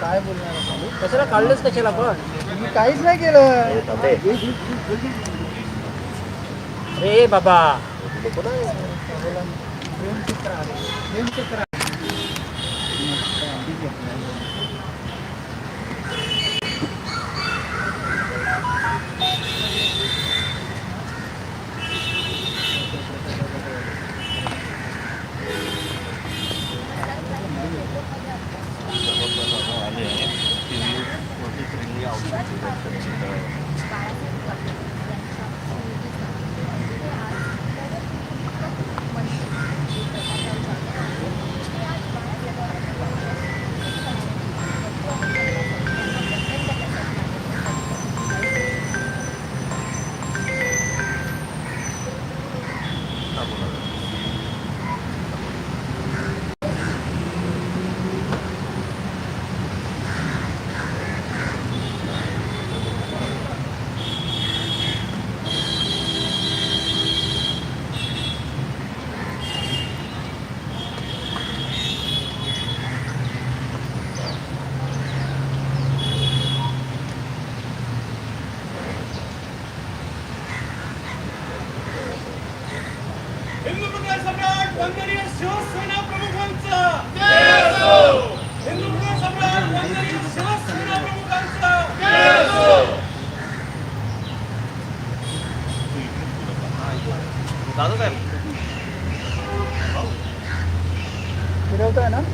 काय बोलणार? कशाला काढलेच कशाला पण मी काहीच नाही केलं. रे बाबा. प्रेमचित्र आहे. प्रेमचित्र आहे. हिंदू मुघल सम्राट वंदनीय शिवसेना प्रमुखांचा हिंदू मुघल सम्राट वंदनीय शिवसेना प्रमुखांचा फिरवतोय ना बाईकसाठी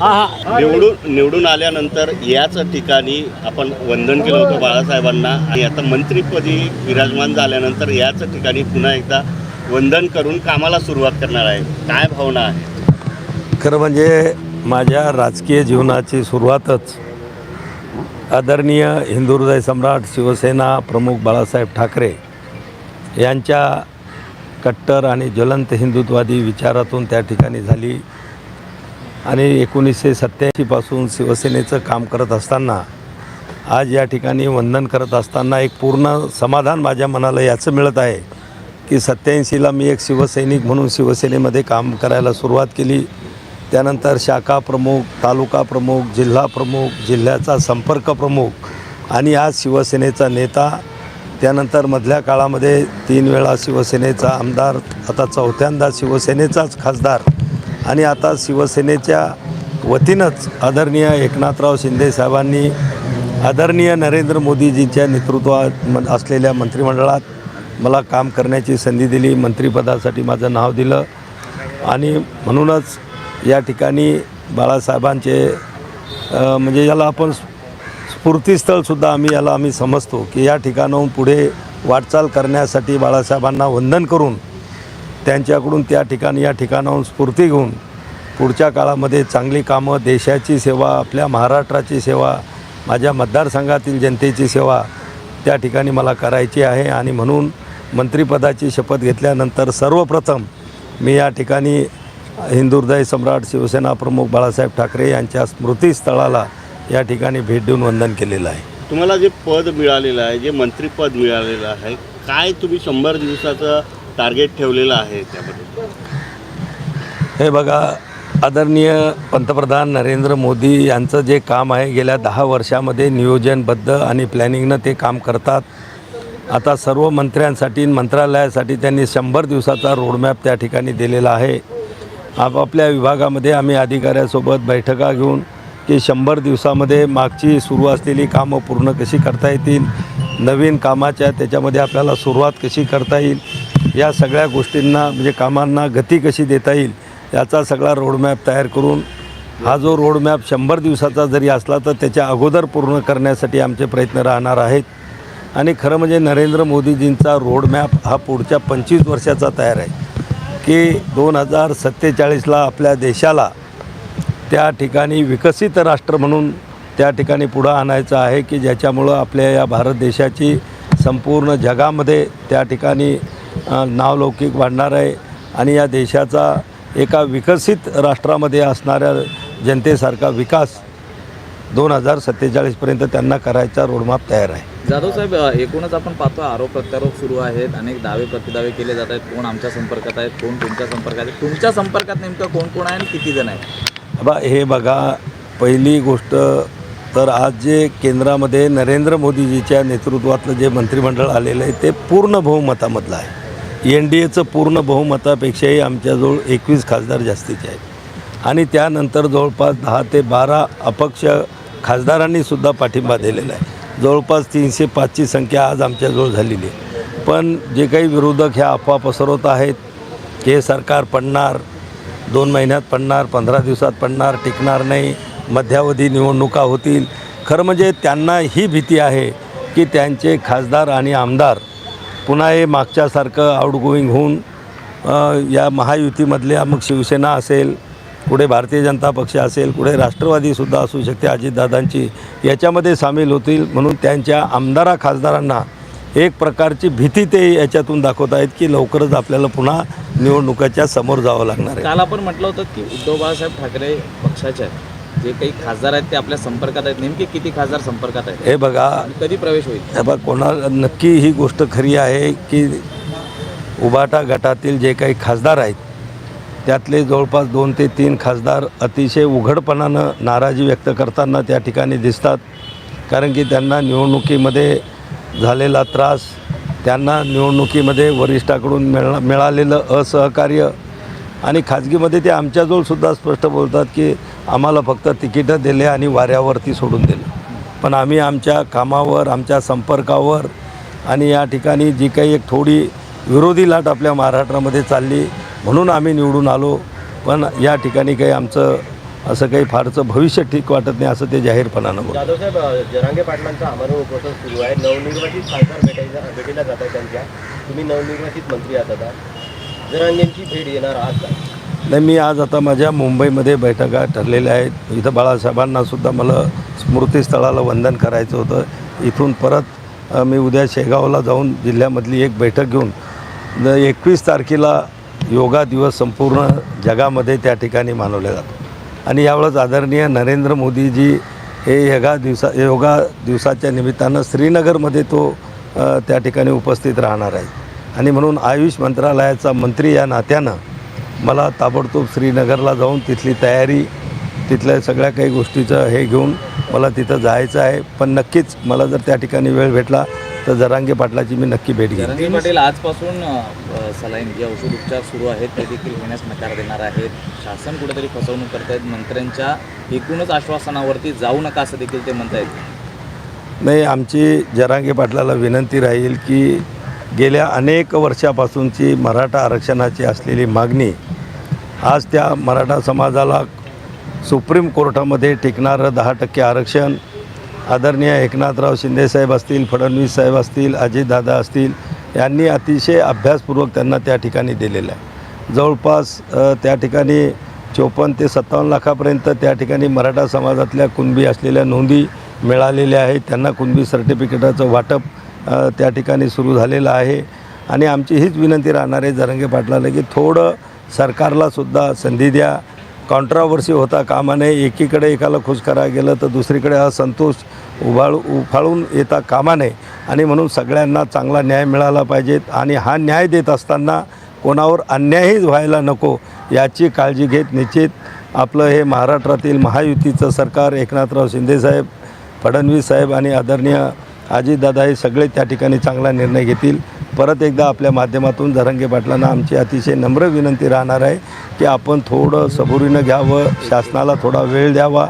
हा निवडून निवडून आल्यानंतर याच ठिकाणी आपण वंदन केलं होतं बाळासाहेबांना. आणि आता मंत्रीपदी विराजमान झाल्यानंतर याच ठिकाणी पुन्हा एकदा वंदन करून कामाला सुरुवात करणार आहे. काय भावना आहे? खरं म्हणजे माझ्या राजकीय जीवनाची सुरुवातच आदरणीय हिंदू हृदय सम्राट शिवसेना प्रमुख बाळासाहेब ठाकरे यांच्या कट्टर आणि ज्वलंत हिंदुत्वादी विचारातून त्या ठिकाणी झाली. आणि एकोणीसशे सत्याऐंशीपासून शिवसेनेचं काम करत असताना आज या ठिकाणी वंदन करत असताना एक पूर्ण समाधान माझ्या मनाला याचं मिळत आहे की सत्याऐंशीला मी एक शिवसैनिक म्हणून शिवसेनेमध्ये काम करायला सुरुवात केली. त्यानंतर शाखा प्रमुख तालुका प्रमुख जिल्हा प्रमुख जिल्ह्याचा संपर्क प्रमुख आणि आज शिवसेनेचा नेता त्यानंतर मधल्या काळामध्ये तीन वेळा शिवसेनेचा आमदार आता चौथ्यांदा शिवसेनेचाच खासदार आणि आता शिवसेनेच्या वतीनंच आदरणीय एकनाथराव शिंदे साहेबांनी आदरणीय नरेंद्र मोदीजींच्या नेतृत्वात म- असलेल्या मंत्रिमंडळात मला काम करण्याची संधी दिली. मंत्रिपदासाठी माझं नाव दिलं आणि म्हणूनच या ठिकाणी बाळासाहेबांचे म्हणजे याला आपण स्फूर्तीस्थळसुद्धा आम्ही याला आम्ही समजतो की या ठिकाणाहून पुढे वाटचाल करण्यासाठी बाळासाहेबांना वंदन करून त्यांच्याकडून त्या ठिकाणी या ठिकाणाहून स्फूर्ती घेऊन पुढच्या काळामध्ये चांगली कामं देशाची सेवा आपल्या महाराष्ट्राची सेवा माझ्या मतदारसंघातील जनतेची सेवा त्या ठिकाणी मला करायची आहे. आणि म्हणून मंत्रिपदाची शपथ घेतल्यानंतर सर्वप्रथम मी या ठिकाणी हिंदुर्दय सम्राट शिवसेना प्रमुख बाळासाहेब ठाकरे यांच्या स्मृतीस्थळाला या ठिकाणी भेट देऊन वंदन केलेलं आहे. तुम्हाला जे पद मिळालेलं आहे जे मंत्रीपद मिळालेलं आहे काय तुम्ही शंभर दिवसाचं टार्गेट ठेवलेलं आहे त्यामध्ये? हे बघा आदरणीय पंतप्रधान नरेंद्र मोदी यांचं जे काम आहे गेल्या दहा वर्षामध्ये नियोजनबद्ध आणि प्लॅनिंगनं ते काम करतात. आता सर्व मंत्र्यांसाठी मंत्रालयासाठी त्यांनी शंभर दिवसाचा रोडमॅप त्या ठिकाणी दिलेला आहे. आपापल्या विभागामध्ये आम्ही अधिकाऱ्यासोबत बैठका घेऊन की शंभर दिवसामध्ये मागची सुरू असलेली कामं पूर्ण कशी करता येतील नवीन कामाच्या त्याच्यामध्ये आपल्याला सुरुवात कशी करता येईल या सगळ्या गोष्टींना म्हणजे कामांना गती कशी देता येईल याचा सगळा रोडमॅप तयार करून हा जो रोडमॅप शंभर दिवसाचा जरी असला तर त्याच्या अगोदर पूर्ण करण्यासाठी आमचे प्रयत्न राहणार आहेत. आणि खरं म्हणजे नरेंद्र मोदीजींचा रोडमॅप हा पुढच्या पंचवीस वर्षाचा तयार आहे की दोन हजार सत्तेचाळीसला आपल्या देशाला त्या ठिकाणी विकसित राष्ट्र म्हणून त्या ठिकाणी पुढं आणायचं आहे की ज्याच्यामुळं आपल्या या भारत देशाची संपूर्ण जगामध्ये त्या ठिकाणी नावलौकिक वाढणार आहे आणि या देशाचा एका विकसित राष्ट्रामध्ये असणाऱ्या जनतेसारखा विकास दोन हजार सत्तेचाळीसपर्यंत त्यांना करायचा रोडमॅप तयार आहे. जाधव साहेब एकूणच आपण पाहतो आरोप प्रत्यारोप सुरू आहेत अनेक दावे प्रतिदावे केले जात आहेत कोण आमच्या संपर्कात आहेत कोण तुमच्या संपर्कात आहेत तुमच्या संपर्कात नेमकं कोण कोण आहे आणि किती जण आहेत? बा हे बघा पहिली गोष्ट तर आज जे केंद्रामध्ये नरेंद्र मोदीजीच्या नेतृत्वातलं जे मंत्रिमंडळ आलेलं आहे ते पूर्ण बहुमतामधलं आहे. एन डी एचं पूर्ण बहुमतापेक्षाही आमच्याजवळ एकवीस खासदार जास्तीचे आहेत. आणि त्यानंतर जवळपास दहा ते बारा अपक्ष खासदारांनीसुद्धा पाठिंबा दिलेला आहे. जवळपास तीनशे पाचची संख्या आज आमच्याजवळ झालेली आहे. पण जे काही विरोधक ह्या अफवा पसरवत आहेत हे सरकार पडणार दोन महिन्यात पडणार पंधरा दिवसात पडणार टिकणार नाही मध्यावधी निवडणुका होतील. खरं म्हणजे त्यांना ही भीती आहे की त्यांचे खासदार आणि आमदार पुन्हा हे मागच्यासारखं आउटगोईंग होऊन या महायुतीमधल्या मग शिवसेना असेल पुढे भारतीय जनता पक्ष असेल पुढे राष्ट्रवादीसुद्धा असू शकते अजितदादांची याच्यामध्ये सामील होतील म्हणून त्यांच्या आमदारा खासदारांना एक प्रकारची भीती ते याच्यातून दाखवत आहेत की लवकरच आपल्याला पुन्हा निवडणुकाच्या समोर जावं लागणार आहे. काल आपण म्हटलं होतं की उद्धव बाळासाहेब ठाकरे पक्षाचे आहेत जे काही खासदार आहेत ते आपल्या संपर्कात आहेत. नेमके किती खासदार संपर्कात आहेत? हे बघा. आणि कधी प्रवेश होईल? हे बघा कोणा नक्की ही गोष्ट खरी आहे की उबाटा गटातील जे काही खासदार आहेत त्यातले जवळपास दोन ते तीन खासदार अतिशय उघडपणानं नाराजी व्यक्त करताना त्या ठिकाणी दिसतात. कारण की त्यांना निवडणुकीमध्ये झालेला त्रास त्यांना निवडणुकीमध्ये वरिष्ठाकडून मिळा मिळालेलं असहकार्य आणि खाजगीमध्ये ते आमच्याजवळसुद्धा स्पष्ट बोलतात की आम्हाला फक्त तिकीटं दिले आणि वाऱ्यावरती सोडून दिलं. पण आम्ही आमच्या कामावर आमच्या संपर्कावर आणि या ठिकाणी जी काही एक थोडी विरोधी लाट आपल्या महाराष्ट्रामध्ये चालली म्हणून आम्ही निवडून आलो. पण या ठिकाणी काही आमचं असं काही फारचं भविष्य ठीक वाटत नाही असं ते जाहीरपणानं जाधवसाहेब जरांगे पाटलांचा उपोषण सुरू आहे. नवनिर्वाचित खासदार भेटायला भेटीला जात आहे त्यांच्या. तुम्ही नवनिर्वाचित मंत्री आहात आता. जरांगेंची भेट येणार आहात का? नाही मी आज आता माझ्या मुंबईमध्ये बैठका ठरलेल्या आहेत. इथं बाळासाहेबांना सुद्धा मला स्मृतीस्थळाला वंदन करायचं होतं. इथून परत मी उद्या शेगावला जाऊन जिल्ह्यामधली एक बैठक घेऊन एकवीस तारखेला योगा दिवस संपूर्ण जगामध्ये त्या ठिकाणी मानवला जातो आणि यावेळेस आदरणीय नरेंद्र मोदीजी हे योगा दिवसा योगा दिवसाच्या निमित्तानं श्रीनगरमध्ये तो त्या ठिकाणी उपस्थित राहणार आहे. आणि म्हणून आयुष मंत्रालयाचा मंत्री या नात्यानं मला ताबडतोब श्रीनगरला जाऊन तिथली तयारी तिथल्या सगळ्या काही गोष्टीचं हे घेऊन मला तिथं जायचं आहे. पण नक्कीच मला जर त्या ठिकाणी वेळ भेटला तर जरांगे पाटलाची मी नक्की भेट घेईन. जरांगे पाटील आजपासून सलाईन जे औषध उपचार सुरू आहेत ते देखील घेण्यास नकार देणार आहेत. शासन कुठेतरी फसवणूक करत आहेत. मंत्र्यांच्या एकूणच आश्वासनावरती जाऊ नका असं देखील ते म्हणतायत. नाही आमची जरांगे पाटलाला विनंती राहील की गेल्या अनेक वर्षापासूनची मराठा आरक्षणाची असलेली मागणी आज त्या मराठा समाजाला सुप्रीम कोर्टामध्ये टिकणारं दहा टक्के आरक्षण. आदरणीय एकनाथराव शिंदेसाहेब असतील फडणवीस साहेब असतील अजितदादा असतील यांनी अतिशय अभ्यासपूर्वक त्यांना त्या ठिकाणी दिलेलं आहे. जवळपास त्या ठिकाणी चोपन्न ते सत्तावन्न लाखापर्यंत त्या ठिकाणी मराठा समाजातल्या कुणबी असलेल्या नोंदी मिळालेल्या आहेत. त्यांना कुणबी सर्टिफिकेटाचं वाटप त्या ठिकाणी सुरू झालेलं आहे. आणि आमची हीच विनंती राहणार आहे जरंगे पाटलाला की थोडं सरकारलासुद्धा संधी द्या. कॉन्ट्रावर्सी होता कामा नये एकीकडे एकाला खुश करा गेलं तर दुसरीकडे असंतोष उभाळू उफाळून येता कामा नये. आणि म्हणून सगळ्यांना चांगला न्याय मिळाला पाहिजेत आणि हा न्याय देत असताना कोणावर अन्यायही व्हायला नको याची काळजी घेत निश्चित आपलं हे महाराष्ट्रातील महायुतीचं सरकार एकनाथराव शिंदेसाहेब फडणवीस साहेब आणि आदरणीय अजितदादा हे सगळे त्या ठिकाणी चांगला निर्णय घेतील. परत एकदा आपल्या माध्यमातून जरंगे पाटलांना आमची अतिशय नम्र विनंती राहणार आहे की आपण थोडं सबुरीनं घ्यावं शासनाला थोडा वेळ द्यावा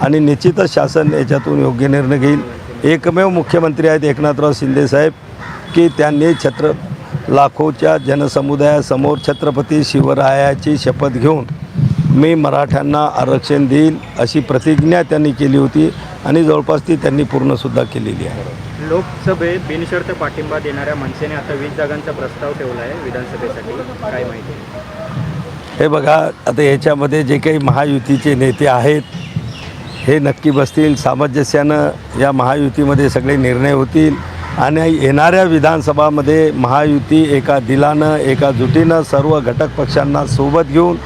आणि निश्चितच शासन याच्यातून योग्य निर्णय घेईल. एकमेव मुख्यमंत्री आहेत एकनाथराव शिंदेसाहेब की त्यांनी छत्र लाखोच्या जनसमुदायासमोर छत्रपती शिवरायाची शपथ घेऊन मी मराठ्यांना आरक्षण देईल अशी प्रतिज्ञा त्यांनी केली होती. आणि जवळपास ती त्यांनी पूर्णसुद्धा केलेली आहे. लोकसभेत बिनशर्त पाठिंबा देणाऱ्या मनसेने आता वीस जागांचा प्रस्ताव ठेवला आहे विधानसभेसाठी. काय माहिती? हे बघा आता याच्यामध्ये जे काही महायुतीचे नेते आहेत हे नक्की बसतील. सामंजस्यानं या महायुतीमध्ये सगळे निर्णय होतील. आणि येणाऱ्या विधानसभामध्ये महायुती एका दिलानं एका जुटीनं सर्व घटक पक्षांना सोबत घेऊन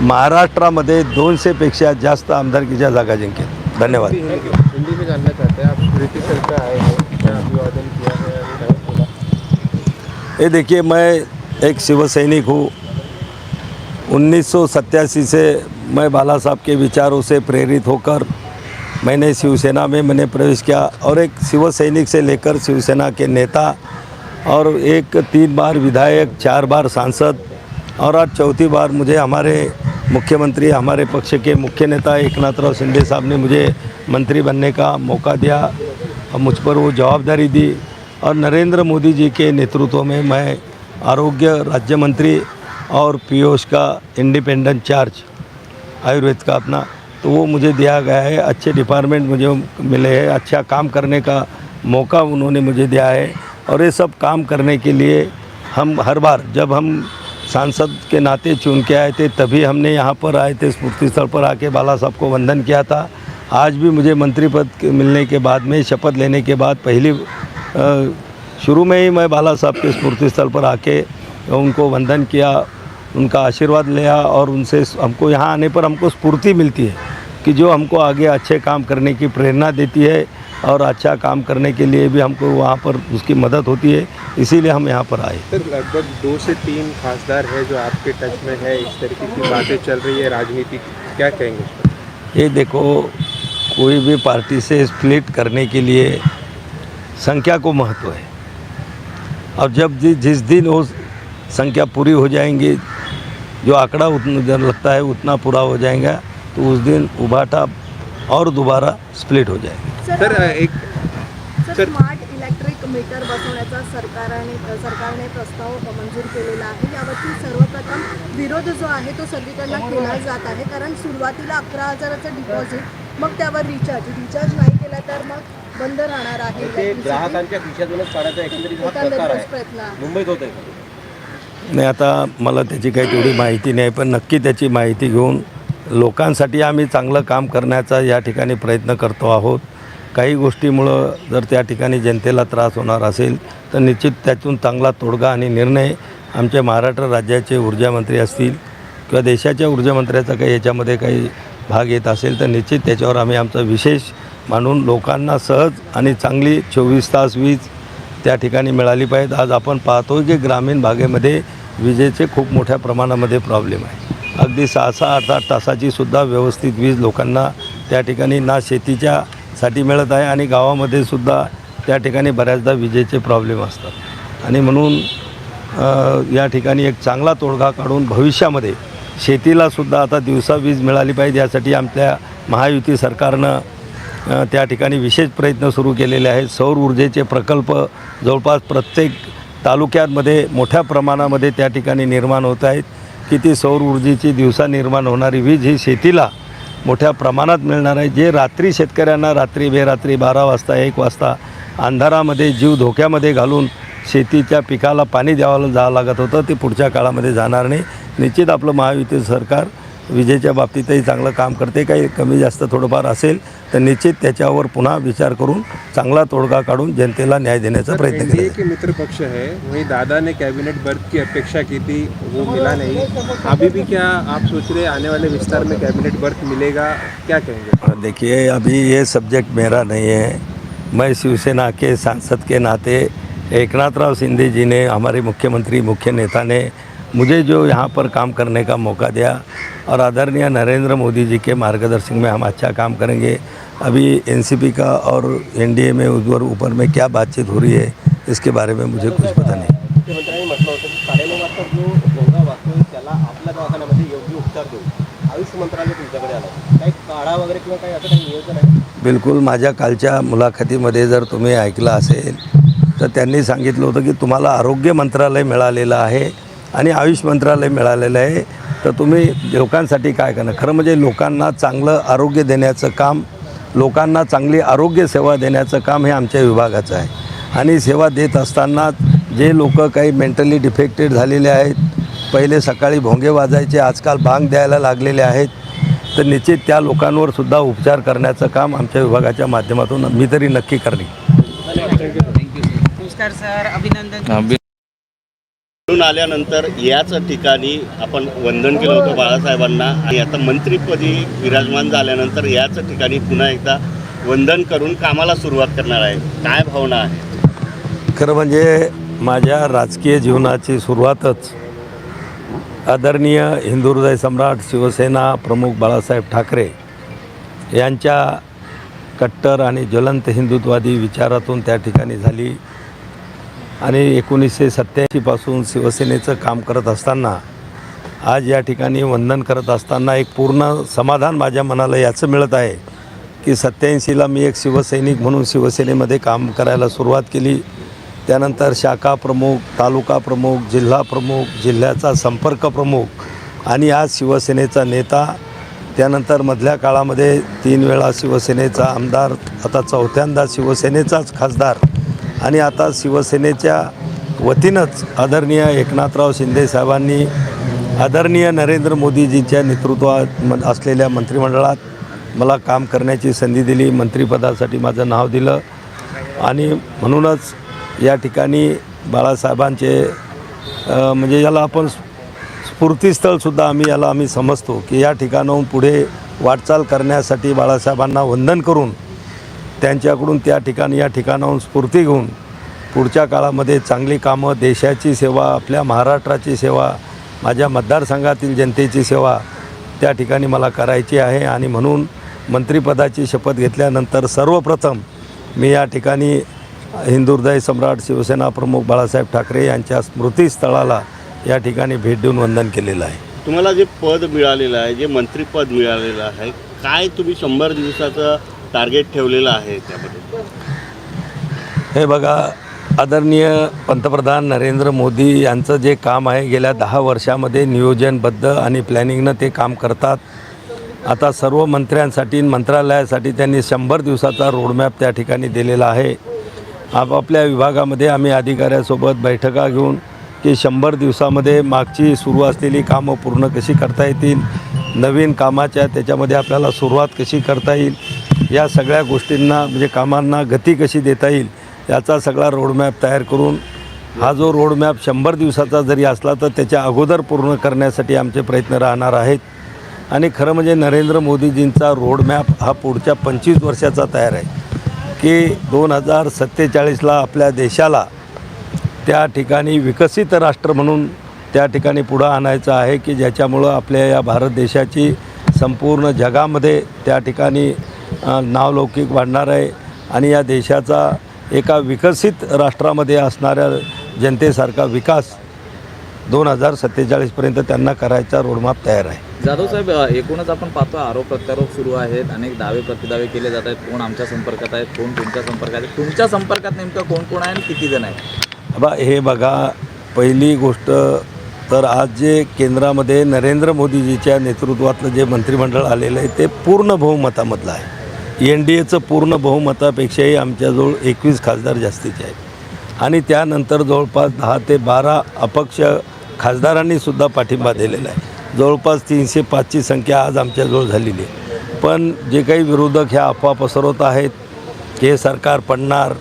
महाराष्ट्रामध्ये दोनशेपेक्षा जास्त आमदारकीच्या जागा जिंकेल. धन्यवाद. आए हैं ये देखिए, मैं एक शिव सैनिक हूँ। उन्नीस सौ सत्तासी से मैं बाला साहब के विचारों से प्रेरित होकर मैंने शिवसेना में मैंने प्रवेश किया और एक शिव सैनिक से लेकर शिवसेना के नेता और एक तीन बार विधायक, चार बार सांसद और आज चौथी बार मुझे हमारे मुख्यमंत्री, हमारे पक्ष के मुख्य नेता एकनाथराव शिंदे साहब ने मुझे मंत्री बनने का मौका दिया। और मुझ पर वो जवाबदारी दी और नरेंद्र मोदी जी के नेतृत्व में मैं आरोग्य राज्य मंत्री और पीयूष का इंडिपेंडेंट चार्ज आयुर्वेद का अपना तो वो मुझे दिया गया है। अच्छे डिपार्टमेंट मुझे मिले हैं। अच्छा काम करने का मौका उन्होंने मुझे दिया है और ये सब काम करने के लिए हम हर बार जब हम सांसद के नाते चुन के आए थे, तभी हमने यहाँ पर आए थे, स्मृति स्थल पर आके बाला साहब को वंदन किया था। आज भी मुझे मंत्री पद के मिलने के बाद में शपथ लेने के बाद पहली शुरू में ही मैं बाला साहब के स्मृति स्थल पर आके उनको वंदन किया उनका आशीर्वाद लिया और उनसे हमको यहाँ आने पर हमको स्फूर्ति मिलती है कि जो हमको आगे अच्छे काम करने की प्रेरणा देती है और अच्छा काम करने के लिए भी हमको वहाँ पर उसकी मदद होती है इसीलिए हम यहाँ पर आए सर लगभग दो से तीन खासदार है जो आपके टच में है इस तरीके की बातें चल रही है राजनीति क्या कहेंगे? ये देखो कोई भी पार्टी से स्प्लिट करने के लिए संख्या को महत्त्व है। और जब जिस दिन वो संख्या पूरी हो जाएंगी जो आंकड़ा उतना लगता है उतना पूरा हो जाएगा तो उस दिन उभाटा और दोबारा स्प्लिट हो जाएगा। सर एक सर स्मार्ट इलेक्ट्रिक मीटर बसवण्याचा सरकारने सरकारने प्रस्ताव मंजूर केलेला आहे. यावरती सर्वप्रथम विरोध जो आहे तो सगळीकडनं केला जात आहे. कारण सुरुवातीला अकरा हजाराचं डिपॉझिट मग त्यावर रिचार्ज रिचार्ज नाही केला तर मग बंद राहणार आहे. ते. ग्राहकांच्या खिशातूनच काढायचा एकंदरीत हा एकंदरीत प्रकार तोच आहे. प्रयत्न आहे. मुंबईत होत आहे नाही आता मला त्याची काही तेवढी माहिती नाही पण नक्की त्याची माहिती घेऊन लोकांसाठी आम्ही चांगलं काम करण्याचा या ठिकाणी प्रयत्न करतो आहोत. काही गोष्टीमुळं जर त्या ठिकाणी जनतेला त्रास होणार असेल तर निश्चित त्यातून चांगला तोडगा आणि निर्णय आमच्या महाराष्ट्र राज्याचे ऊर्जामंत्री असतील किंवा देशाच्या ऊर्जामंत्र्याचा काही याच्यामध्ये काही भाग येत असेल तर निश्चित त्याच्यावर आम्ही आमचा विशेष मानून लोकांना सहज आणि चांगली चोवीस तास वीज त्या ठिकाणी मिळाली पाहिजे. आज आपण पाहतो की ग्रामीण भागेमध्ये विजेचे खूप मोठ्या प्रमाणामध्ये प्रॉब्लेम आहे. अगदी सहा सहा आठ आठ तासाची सुद्धा व्यवस्थित वीज लोकांना त्या ठिकाणी ना शेतीच्या साठी मिळत आहे आणि गावामध्ये सुद्धा त्या ठिकाणी बऱ्याचदा विजेचे प्रॉब्लेम असतात. आणि म्हणून या ठिकाणी एक चांगला तोडगा काढून भविष्यामध्ये शेतीलासुद्धा आता दिवसा वीज मिळाली पाहिजे यासाठी आमच्या महायुती सरकारनं त्या ठिकाणी विशेष प्रयत्न सुरू केलेले आहेत. सौर ऊर्जेचे प्रकल्प जवळपास प्रत्येक तालुक्यांमध्ये मोठ्या प्रमाणामध्ये त्या ठिकाणी निर्माण होत आहेत. की ती सौर ऊर्जेची दिवसा निर्माण होणारी वीज ही शेतीला मोठ्या प्रमाणात मिळणार आहे. जे रात्री शेतकऱ्यांना रात्री बेरात्री बारा वाजता एक वाजता अंधारामध्ये जीव धोक्यामध्ये घालून शेतीच्या पिकाला पाणी द्यावं जावं लागत होतं ते पुढच्या काळामध्ये जाणार नाही. निश्चित आपलं महायुती सरकार विजेच्या बाबतीतही चांगलं काम करते. काही कमी जास्त थोडंफार असेल तर निश्चित त्याच्यावर पुन्हा विचार करून चांगला तोडगा काढून जनतेला न्याय देण्याचा प्रयत्न केला के मित्र पक्ष है वहीं दादा ने कैबिनेट बर्थ की अपेक्षा की थी वो मिला नहीं. अभी भी क्या आप सोच रहे आने वाले विस्तार में कैबिनेट बर्थ मिलेगा? क्या कहेंगे? देखिए अभी ये सब्जेक्ट मेरा नहीं है। मैं शिवसेना के सांसद के नाते एकनाथराव शिंदे जी ने हमारे मुख्यमंत्री मुख्य नेता ने मुझे जो यहाँ पर काम करने का मौका दिया और आदरणीय नरेंद्र मोदी जी के मार्गदर्शन में हम अच्छा काम करेंगे। अभी एनसीपी का और एनडीए में ऊपर ऊपर में क्या बातचीत हो रही है इसके बारे में मुझे कुछ पता नहीं। बिलकुल माझ्या कालच्या मुलाखतीमध्ये जर तुम्ही ऐकलं असेल तर त्यांनी सांगितलं होतं की तुम्हाला आरोग्य मंत्रालय मिळालेलं आहे आणि आयुष मंत्रालय मिळालेलं आहे. तर तुम्ही लोकांसाठी काय करणं खरं म्हणजे लोकांना चांगलं आरोग्य देण्याचं काम लोकांना चांगली आरोग्य सेवा देण्याचं काम हे आमच्या विभागाचं आहे. आणि सेवा देत असताना जे लोक काही मेंटली डिफेक्टेड झालेले आहेत पहिले सकाळी भोंगे वाजायचे आजकाल भांग द्यायला लागलेले आहेत तर निश्चित त्या लोकांवर सुद्धा उपचार करण्याचं काम आमच्या विभागाच्या माध्यमातून मी तरी नक्की करणे नमस्कार सर अभिनंदन निवडून आल्यानंतर याच ठिकाणी आपण वंदन केलं होतं बाळासाहेबांना. आणि आता मंत्रीपदी विराजमान झाल्यानंतर याच ठिकाणी पुन्हा एकदा वंदन करून कामाला सुरुवात करणार आहे. काय भावना आहे? खरं म्हणजे माझ्या राजकीय जीवनाची सुरुवातच आदरणीय हिंदू हृदय सम्राट शिवसेना प्रमुख बाळासाहेब ठाकरे यांच्या कट्टर आणि ज्वलंत हिंदुत्वादी विचारातून त्या ठिकाणी झाली. आणि एकोणीसशे सत्त्याऐंशीपासून शिवसेनेचं काम करत असताना आज या ठिकाणी वंदन करत असताना एक पूर्ण समाधान माझ्या मनाला याचं मिळत आहे की सत्त्याऐंशीला मी एक शिवसैनिक म्हणून शिवसेनेमध्ये काम करायला सुरुवात केली. त्यानंतर शाखा प्रमुख तालुका प्रमुख जिल्हा प्रमुख जिल्ह्याचा संपर्क प्रमुख आणि आज शिवसेनेचा नेता. त्यानंतर मधल्या काळामध्ये तीन वेळा शिवसेनेचा आमदार आता चौथ्यांदा शिवसेनेचाच खासदार. आणि आता शिवसेनेच्या वतीनंच आदरणीय एकनाथराव शिंदे साहेबांनी आदरणीय नरेंद्र मोदीजींच्या नेतृत्वात म- असलेल्या मंत्रिमंडळात मला काम करण्याची संधी दिली. मंत्रिपदासाठी माझं नाव दिलं. आणि म्हणूनच या ठिकाणी बाळासाहेबांचे म्हणजे याला आपण स्फूर्तीस्थळसुद्धा आम्ही याला आम्ही समजतो की या ठिकाणाहून पुढे वाटचाल करण्यासाठी बाळासाहेबांना वंदन करून त्यांच्याकडून त्या ठिकाणी या ठिकाणाहून स्फूर्ती घेऊन पुढच्या काळामध्ये चांगली कामं देशाची सेवा आपल्या महाराष्ट्राची सेवा माझ्या मतदारसंघातील जनतेची सेवा त्या ठिकाणी मला करायची आहे. आणि म्हणून मंत्रिपदाची शपथ घेतल्यानंतर सर्वप्रथम मी या ठिकाणी हिंदुर्दय सम्राट शिवसेना प्रमुख बाळासाहेब ठाकरे यांच्या स्मृतीस्थळाला या ठिकाणी भेट देऊन वंदन केलेलं आहे. तुम्हाला जे पद मिळालेलं आहे जे मंत्रिपद मिळालेलं आहे काय तुम्ही शंभर दिवसाचं टार्गेट ठेवलेलं आहे त्यामध्ये? हे बघा आदरणीय पंतप्रधान नरेंद्र मोदी यांचं जे काम आहे गेल्या दहा वर्षामध्ये नियोजनबद्ध आणि प्लॅनिंगनं ते काम करतात. आता सर्व मंत्र्यांसाठी मंत्रालयासाठी त्यांनी शंभर दिवसाचा रोडमॅप त्या ठिकाणी दिलेला आहे. आपापल्या विभागामध्ये आम्ही अधिकाऱ्यासोबत बैठका घेऊन की शंभर दिवसामध्ये मागची सुरू असलेली कामं पूर्ण कशी करता येतील नवीन कामाच्या त्याच्यामध्ये आपल्याला सुरुवात कशी करता येईल या सगळ्या गोष्टींना म्हणजे कामांना गती कशी देता येईल याचा सगळा रोडमॅप तयार करून हा जो रोडमॅप शंभर दिवसाचा जरी असला तर त्याच्या अगोदर पूर्ण करण्यासाठी आमचे प्रयत्न राहणार आहेत. आणि खरं म्हणजे नरेंद्र मोदीजींचा रोडमॅप हा पुढच्या पंचवीस वर्षाचा तयार आहे. की दोन हजार सत्तेचाळीसला आपल्या देशाला त्या ठिकाणी विकसित राष्ट्र म्हणून त्या ठिकाणी पुढं आणायचं आहे की ज्याच्यामुळं आपल्या या भारत देशाची संपूर्ण जगामध्ये त्या ठिकाणी नावलौकिक वाढणार आहे आणि या देशाचा एका विकसित राष्ट्रामध्ये असणाऱ्या जनतेसारखा विकास दोन हजार सत्तेचाळीसपर्यंत त्यांना करायचा रोडमॅप तयार आहे. जाधव साहेब एकूणच आपण पाहतो आरोप प्रत्यारोप सुरू आहेत अनेक दावे प्रतिदावे केले जात आहेत कोण आमच्या संपर्कात आहेत कोण तुमच्या संपर्कात आहेत तुमच्या संपर्कात नेमकं कोण कोण आहे आणि किती जण आहेत? बा हे बघा पहिली गोष्ट तर आज जे केंद्रामध्ये नरेंद्र मोदीजीच्या नेतृत्वातलं जे मंत्रिमंडळ आलेलं आहे ते पूर्ण बहुमतामधलं आहे. एन डी एचं पूर्ण बहुमतापेक्षाही आमच्याजवळ एकवीस खासदार जास्तीचे आहेत. आणि त्यानंतर जवळपास दहा ते बारा अपक्ष खासदारांनीसुद्धा पाठिंबा दिलेला आहे. जवळपास तीनशे पाचची संख्या आज आमच्याजवळ झालेली आहे. पण जे काही विरोधक ह्या अफवा पसरवत आहेत हे सरकार पडणार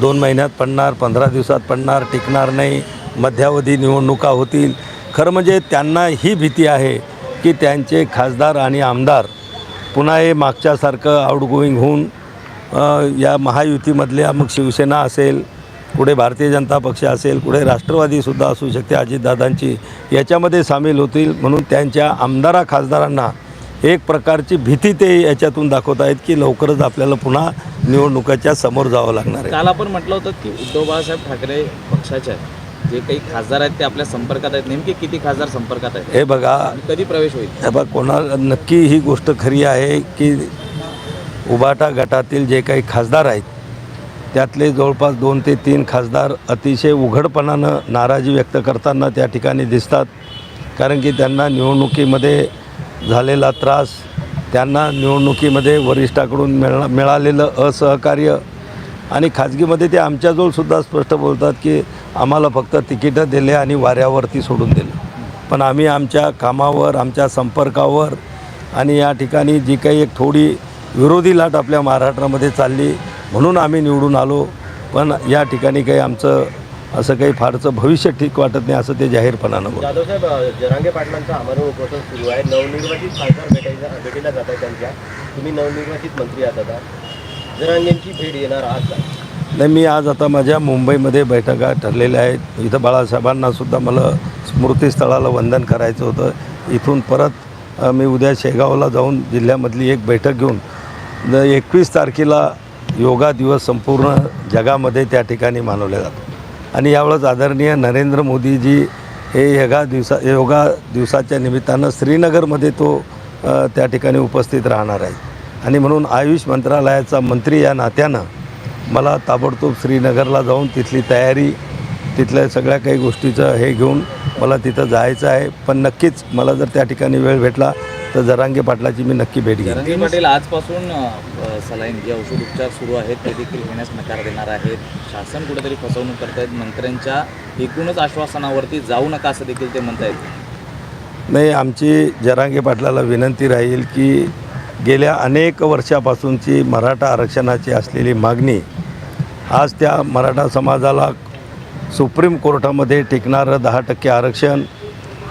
दोन महिन्यात पडणार पंधरा दिवसात पडणार टिकणार नाही मध्यावधी निवडणुका होतील. खरं म्हणजे त्यांना ही भीती आहे की त्यांचे खासदार आणि आमदार पुन्हा हे मागच्यासारखं आउटगोईंग होऊन या महायुतीमधल्या मग शिवसेना असेल कुठे भारतीय जनता पक्ष असेल कुठे राष्ट्रवादीसुद्धा असू शकते अजितदादांची याच्यामध्ये सामील होतील म्हणून त्यांच्या आमदारा खासदारांना एक प्रकारची भीती ते याच्यातून दाखवत आहेत की लवकरच आपल्याला पुन्हा निवडणुकाच्या समोर जावं लागणार आहे. काल आपण म्हटलं होतं की उद्धव बाळासाहेब ठाकरे पक्षाचे जे काही खासदार आहेत ते आपल्या संपर्कात आहेत. नेमके किती खासदार संपर्कात आहेत? हे बघा. कधी प्रवेश होईल? हे बघा कोणाला नक्की ही गोष्ट खरी आहे की उबाटा गटातील जे काही खासदार आहेत त्यातले जवळपास दोन ते तीन खासदार अतिशय उघडपणानं नाराजी व्यक्त करताना त्या ठिकाणी दिसतात. कारण की त्यांना निवडणुकीमध्ये झालेला त्रास त्यांना निवडणुकीमध्ये वरिष्ठाकडून मिळा मिळालेलं असहकार्य आणि खाजगीमध्ये ते आमच्याजवळ सुद्धा स्पष्ट बोलतात की आम्हाला फक्त तिकीटं दिले आणि वाऱ्यावरती सोडून दिलं. पण आम्ही आमच्या कामावर आमच्या संपर्कावर आणि या ठिकाणी जी काही एक थोडी विरोधी लाट आपल्या महाराष्ट्रामध्ये चालली म्हणून आम्ही निवडून आलो. पण या ठिकाणी काही आमचं असं काही फारचं भविष्य ठीक वाटत नाही असं ते जाहीरपणानं जाधव साहेब जरांगे पाटलांचा आमरण उपोषण सुरू आहे. नवनिर्वाचित खासदार भेटायला भेटीला जात आहे त्यांच्या. तुम्ही नवनिर्वाचित मंत्री आहात आता. जरांगेंची भेट येणार आहात का? नाही मी आज आता माझ्या मुंबईमध्ये बैठका ठरलेल्या आहेत. इथं बाळासाहेबांना सुद्धा मला स्मृतीस्थळाला वंदन करायचं होतं. इथून परत मी उद्या शेगावला जाऊन जिल्ह्यामधली एक बैठक घेऊन एकवीस तारखेला योगा दिवस संपूर्ण जगामध्ये त्या ठिकाणी मानवला जातो. आणि यावेळेस आदरणीय नरेंद्र मोदीजी हे योगा दिवसा योगा दिवसाच्या निमित्तानं श्रीनगरमध्ये तो त्या ठिकाणी उपस्थित राहणार आहे आणि म्हणून आयुष मंत्रालयाचा मंत्री या नात्यानं मला ताबडतोब श्रीनगरला जाऊन तिथली तयारी तिथल्या सगळ्या काही गोष्टीचं हे घेऊन मला तिथं जायचं आहे. पण नक्कीच मला जर त्या ठिकाणी वेळ भेटला तर जरांगे पाटलाची मी नक्की भेट घेईन. पाटील आजपासून सलाईन जे औषध उपचार सुरू आहेत ते देखील घेण्यास नकार देणार आहेत. शासन कुठेतरी फसवणूक करतायत. मंत्र्यांच्या एकूणच आश्वासनावरती जाऊ नका असं देखील ते म्हणतायत. नाही आमची जरांगे पाटलाला विनंती राहील की गेल्या अनेक वर्षापासूनची मराठा आरक्षणाची असलेली मागणी आज त्या मराठा समाजाला सुप्रीम कोर्टामध्ये टिकणारं दहा टक्के आरक्षण.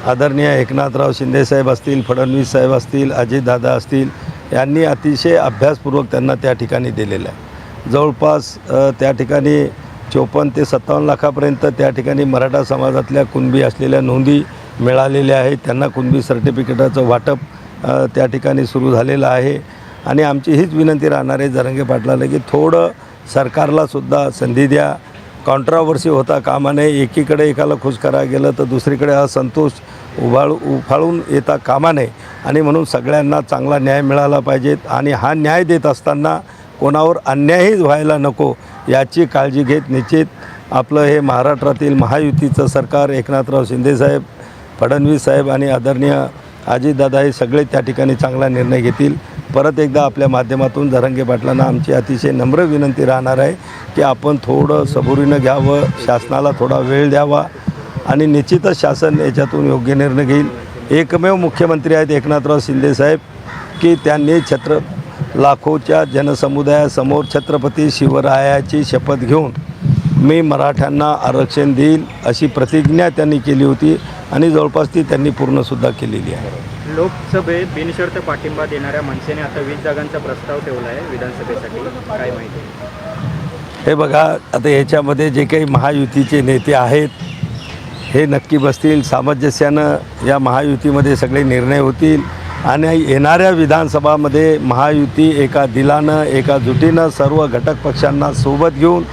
आदरणीय एकनाथराव शिंदेसाहेब असतील फडणवीस साहेब असतील अजितदादा असतील यांनी अतिशय अभ्यासपूर्वक त्यांना त्या ठिकाणी दिलेलं आहे. जवळपास त्या ठिकाणी चोपन्न ते सत्तावन्न लाखापर्यंत त्या ठिकाणी मराठा समाजातल्या कुणबी असलेल्या नोंदी मिळालेल्या आहेत. त्यांना कुणबी सर्टिफिकेटाचं वाटप त्या ठिकाणी सुरू झालेलं आहे. आणि आमची हीच विनंती राहणार आहे जरंगे पाटलाला की थोडं सरकारलासुद्धा संधी द्या. कॉन्ट्रावर्सी होता कामा नये. एकीकडे एकाला खुश करा गेलं तर दुसरीकडे असंतोष उभाळ उफाळून येता कामा नये. आणि म्हणून सगळ्यांना चांगला न्याय मिळाला पाहिजेत आणि हा न्याय देत असताना कोणावर अन्यायही व्हायला नको याची काळजी घेत निश्चित आपलं हे महाराष्ट्रातील महायुतीचं सरकार एकनाथराव शिंदेसाहेब फडणवीस साहेब आणि आदरणीय अजितदादा हे सगळे त्या ठिकाणी चांगला निर्णय घेतील. परत एकदा आपल्या माध्यमातून धरंगे पाटलांना आमची अतिशय नम्र विनंती राहणार आहे की आपण थोडं सबुरीनं घ्यावं शासनाला थोडा वेळ द्यावा आणि निश्चितच शासन याच्यातून योग्य निर्णय घेईल. एकमेव मुख्यमंत्री आहेत एकनाथराव शिंदेसाहेब की त्यांनी छत्र लाखोच्या जनसमुदायासमोर छत्रपती शिवरायाची शपथ घेऊन मी मराठ्यांना आरक्षण देईल अशी प्रतिज्ञा त्यांनी केली होती आणि जवळपास ती त्यांनी पूर्णसुद्धा केलेली आहे. लोकसभेत बिनशर्त पाठिंबा देणाऱ्या मनसेने आता वीस जागांचा प्रस्ताव ठेवला आहे विधानसभेसाठी. काय माहिती? हे बघा आता याच्यामध्ये जे काही महायुतीचे नेते आहेत हे नक्की बसतील. सामंजस्यानं या महायुतीमध्ये सगळे निर्णय होतील. आणि येणाऱ्या विधानसभामध्ये महायुती एका दिलानं एका जुटीनं सर्व घटक पक्षांना सोबत घेऊन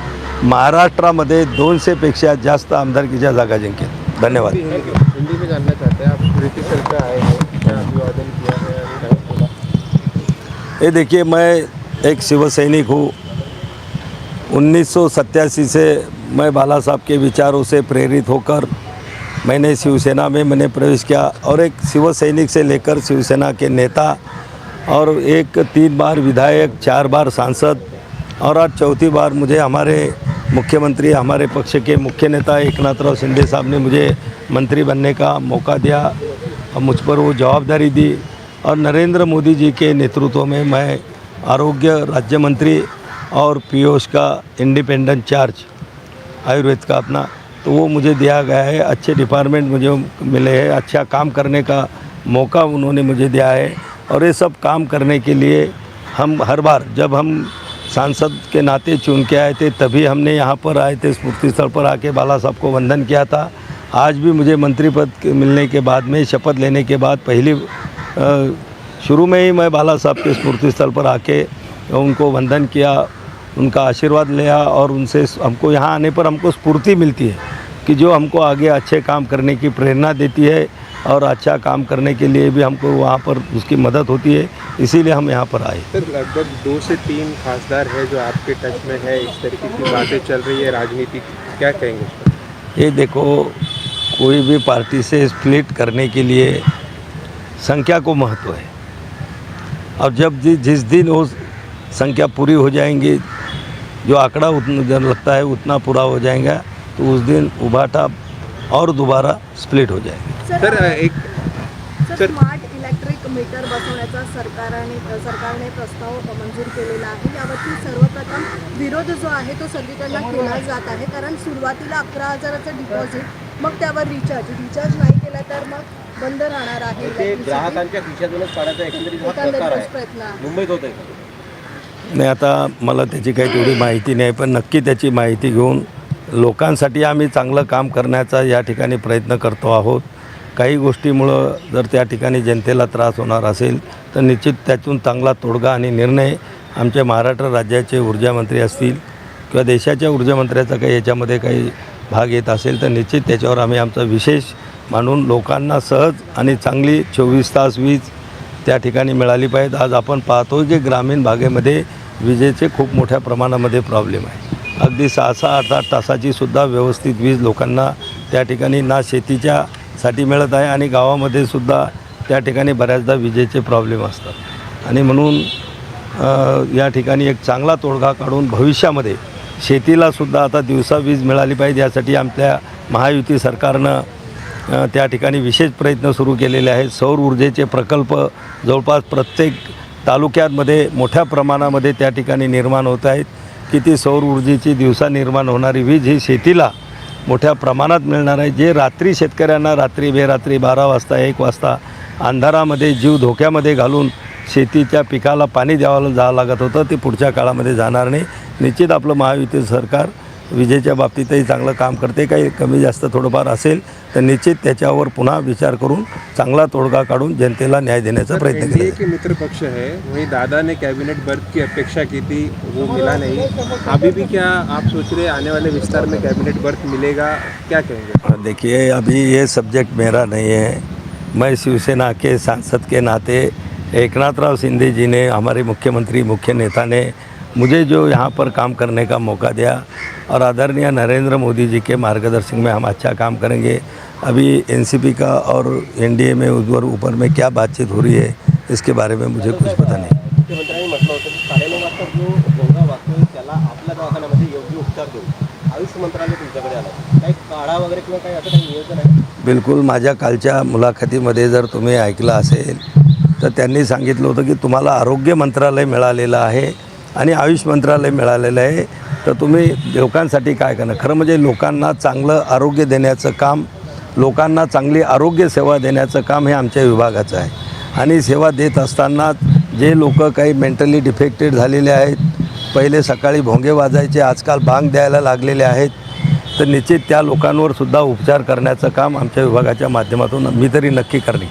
महाराष्ट्रामध्ये दोनशेपेक्षा जास्त आमदारकीच्या जागा जिंकेल. धन्यवाद. हिंदी में जानना चाहते. हैं आप प्रीति सर का आए हैं. क्या अभिवादन किया है? और क्या बोला. ये देखिए मैं एक शिव सैनिक हूँ। उन्नीस सौ सत्तासी से मैं बाला साहब के विचारों से प्रेरित होकर मैंने शिवसेना में मैंने प्रवेश किया और एक शिव सैनिक से लेकर शिवसेना के नेता और एक तीन बार विधायक चार बार सांसद और आज चौथी बार मुझे हमारे मुख्यमंत्री हमारे पक्ष के मुख्य नेता एकनाथराव शिंदे साहब ने मुझे मंत्री बनने का मौका दिया और मुझ पर वो जवाबदारी दी। और नरेंद्र मोदी जी के नेतृत्व में मैं आरोग्य राज्य मंत्री और पीयूष का इंडिपेंडेंट चार्ज आयुर्वेद का अपना तो वो मुझे दिया गया है। अच्छे डिपार्टमेंट मुझे मिले हैं अच्छा काम करने का मौका उन्होंने मुझे दिया है। और ये सब काम करने के लिए हम हर बार, जब हम सांसद के नाते चुन के आए थे, तभी हमने यहाँ पर आए थे, स्मृति स्थल पर आके बाला साहब को वंदन किया था। आज भी मुझे मंत्री पद मिलने के बाद में, शपथ लेने के बाद पहली शुरू में ही मैं बाला साहब के स्मृति स्थल पर आके उनको वंदन किया, उनका आशीर्वाद लिया और उनसे हमको यहाँ आने पर हमको स्फूर्ति मिलती है कि जो हमको आगे अच्छे काम करने की प्रेरणा देती है। और अच्छा काम करने के लिए भी हमको वहाँ पर उसकी मदद होती है इसीलिए हम यहाँ पर आए। सर लगभग दो से तीन खासदार है जो आपके टच में है इस तरीके की बातें चल रही है राजनीति क्या कहेंगे ये देखो कोई भी पार्टी से स्प्लिट करने के लिए संख्या को महत्व है। और जब जिस दिन वो संख्या पूरी हो जाएँगी जो आंकड़ा उतना जन लगता है उतना पूरा हो जाएगा तो उस दिन उभाटा और दोबारा स्प्लिट हो जाएगा। सर एक सर स्मार्ट इलेक्ट्रिक मीटर बसवण्याचा सरकारने सरकारने प्रस्ताव मंजूर केलेला आहे. यावरती सर्वप्रथम विरोध जो आहे तो सगळीकडनं केला जात आहे. कारण सुरुवातीला अकरा हजाराचं डिपॉझिट मग त्यावर रिचार्ज रिचार्ज नाही केला तर मग बंद राहणार आहे. ते. ग्राहकांच्या खिशातूनच काढायचा एकंदरीत हा एकंदरीत प्रकार तोच आहे. प्रयत्न आहे. मुंबईत होत आहे नाही आता मला त्याची काही तेवढी माहिती नाही पण नक्की त्याची माहिती घेऊन लोकांसाठी आम्ही चांगलं काम करण्याचा या ठिकाणी प्रयत्न करतो आहोत. काही गोष्टीमुळं जर त्या ठिकाणी जनतेला त्रास होणार असेल तर निश्चित त्यातून चांगला तोडगा आणि निर्णय आमचे महाराष्ट्र राज्याचे ऊर्जामंत्री असतील किंवा देशाच्या ऊर्जामंत्र्याचा काही याच्यामध्ये काही भाग येत असेल तर निश्चित त्याच्यावर आम्ही आमचा विशेष मानून लोकांना सहज आणि चांगली चोवीस तास वीज त्या ठिकाणी मिळाली पाहिजे आज आपण पाहतो की ग्रामीण भागेमध्ये विजेचे खूप मोठ्या प्रमाणामध्ये प्रॉब्लेम आहे. अगदी सहा सहा आठ आठ तासाची सुद्धा व्यवस्थित वीज लोकांना त्या ठिकाणी ना शेतीच्या साठी मिळत आहे आणि गावामध्ये सुद्धा त्या ठिकाणी बऱ्याचदा विजेचे प्रॉब्लेम असतात. आणि म्हणून या ठिकाणी एक चांगला तोडगा काढून भविष्यामध्ये शेतीलासुद्धा आता दिवसा वीज मिळाली पाहिजे यासाठी आमच्या महायुती सरकारनं त्या ठिकाणी विशेष प्रयत्न सुरू केलेले आहेत. सौर ऊर्जेचे प्रकल्प जवळपास प्रत्येक तालुक्यांमध्ये मोठ्या प्रमाणामध्ये त्या ठिकाणी निर्माण होत आहेत. की ती सौर ऊर्जेची दिवसा निर्माण होणारी वीज ही शेतीला मोठ्या प्रमाणात मिळणार आहे. जे रात्री शेतकऱ्यांना रात्री बेरात्री बारा वाजता एक वाजता अंधारामध्ये जीव धोक्यामध्ये घालून शेतीच्या पिकाला पाणी द्यावं जावं लागत होतं ते पुढच्या काळामध्ये जाणार नाही. निश्चित आपलं महायुती सरकार विजेच्या बाबतीतही चांगलं काम करते. काही कमी जास्त थोडंफार असेल तर निश्चित त्याच्यावर पुन्हा विचार करून चांगला तोडगा काढून जनतेला न्याय देण्याचा प्रयत्न केला. के मित्र पक्ष है वहीं दादा ने कैबिनेट बर्थ की अपेक्षा की थी वो मिला नहीं। अभी भी क्या आप सोच रहे आने वाले विस्तार में कैबिनेट बर्थ मिलेगा? क्या कहेंगे? देखिए अभी ये सब्जेक्ट मेरा नहीं है। मैं शिवसेना के सांसद के नाते एक नाथ राव सिंधे जी ने हमारे मुख्यमंत्री मुख्य नेता ने मुझे जो यहाँ पर काम करने का मौका दिया और आदरणीय नरेंद्र मोदी जी के मार्गदर्शन में हम अच्छा काम करेंगे। अभी एनसीपी का और एनडीए में उधर ऊपर में क्या बातचीत हो रही है इसके बारे में मुझे कुछ पता नहीं। बिलकुल माझ्या कालच्या मुलाखतीमध्ये जर तुम्ही ऐकलं असेल तर त्यांनी सांगितलं होतं की तुम्हाला आरोग्य मंत्रालय मिळालेलं आहे. आणि आयुष मंत्रालय मिळालेलं आहे. तर तुम्ही लोकांसाठी काय करणार? खरं म्हणजे लोकांना चांगलं आरोग्य देण्याचं काम लोकांना चांगली आरोग्य सेवा देण्याचं काम हे आमच्या विभागाचं आहे. आणि सेवा देत असताना जे लोक काही मेंटली डिफेक्टेड झालेले आहेत पहिले सकाळी भोंगे वाजायचे आजकाल भांग द्यायला लागलेले आहेत तर निश्चित त्या लोकांवर सुद्धा उपचार करण्याचं काम आमच्या विभागाच्या माध्यमातून मी तरी नक्की करणे.